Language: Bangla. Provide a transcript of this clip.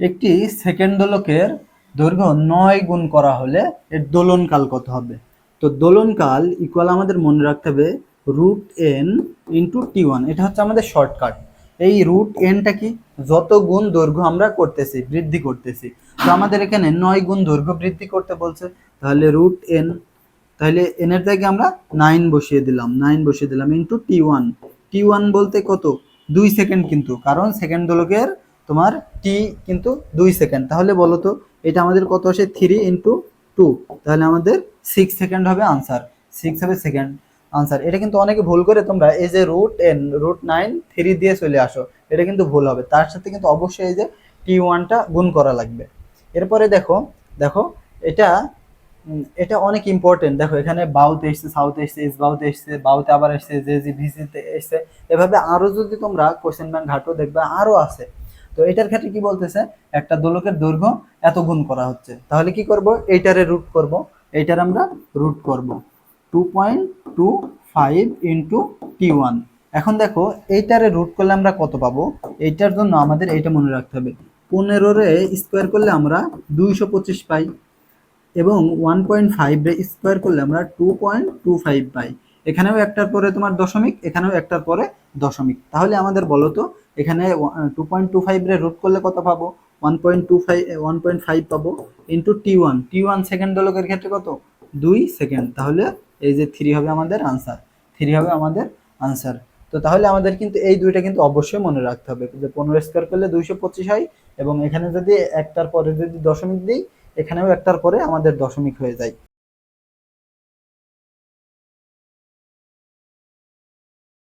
একটি সেকেন্ড দোলকের দৈর্ঘ্য নয় গুণ করা হলে এর দোলনকাল কত হবে? তো দোলনকাল ইকুয়াল আমাদের মনে রাখতে হবে root n into t one এটা হচ্ছে আমাদের শর্টকাট এই রুট এনটা কি? যত গুণ দৈর্ঘ্য আমরা করতেছি, বৃদ্ধি করতেছি। তো আমাদের এখানে নয় গুণ দৈর্ঘ্য বৃদ্ধি করতে বলছে। তাহলে রুট এন তাহলে এন এর জায়গায় আমরা নাইন বসিয়ে দিলাম। নাইন বসিয়ে দিলাম into t one t one বলতে কত? দুই সেকেন্ড কিন্তু। কারণ সেকেন্ড দোলকের তোমার টি কিন্তু দুই সেকেন্ড তাহলে বলো তো, এটা আমাদের কত আসে? থ্রি ইন্টু টু তাহলে আমাদের সিক্স সেকেন্ড হবে আনসার সিক্স হবে সেকেন্ড আনসার এটা কিন্তু অনেকে ভুল করে তোমরা। এই যে root n root nine three দিয়ে চলে আসো। এটা কিন্তু ভুল হবে। তার সাথে কিন্তু অবশ্যই এই যে টি ওয়ানটা গুণ করা লাগবে। এরপরে দেখো দেখো, এটা এটা অনেক ইম্পর্টেন্ট দেখো, এখানে বাউতে এসছে সাউথে এসছে এস বাউতে এসছে বাউতে আবার এসছে জে জি ভিসিতে এসছে। এভাবে আরও যদি তোমরা কোশ্চেন ব্যাংক ঘাটো, দেখবে আরও আছে। তো এটার ক্ষেত্রে কি বলতেছে? একটা দোলকের দৈর্ঘ্য এত গুণ করা হচ্ছে। তাহলে কি করব? এইটারে রুট করব। এইটার আমরা রুট করব। Two point two five into t one এখন দেখো, এইটারে রুট করলে আমরা কত পাবো? এইটার জন্য আমাদের এইটা মনে রাখতে হবে। পনেরোরে স্কোয়ার করলে আমরা দুইশো পঁচিশ পাই এবং ওয়ান পয়েন্ট ফাইভ স্কোয়ার করলে আমরা টু পয়েন্ট টু ফাইভ পাই। এখানেও একটার পরে তোমার দশমিক, এখানেও একটার পরে দশমিক। তাহলে আমাদের বলো তো, এখানে টু পয়েন্ট টু ফাইভ রে রুট করলে কত পাবো? One point two five one point five পাবো into t one t one second দোলকের ক্ষেত্রে কত? দুই সেকেন্ড তাহলে এই যে থ্রি হবে আমাদের আনসার থ্রি হবে আমাদের আনসার তো তাহলে আমাদের কিন্তু এই দুইটা কিন্তু অবশ্যই মনে রাখতে হবে। যে পনেরো স্কোয়ার করলে দুইশো পঁচিশ হয় এবং এখানে যদি একটার পরে যদি দশমিক দিই, এখানেও একটার পরে আমাদের দশমিক হয়ে যায়।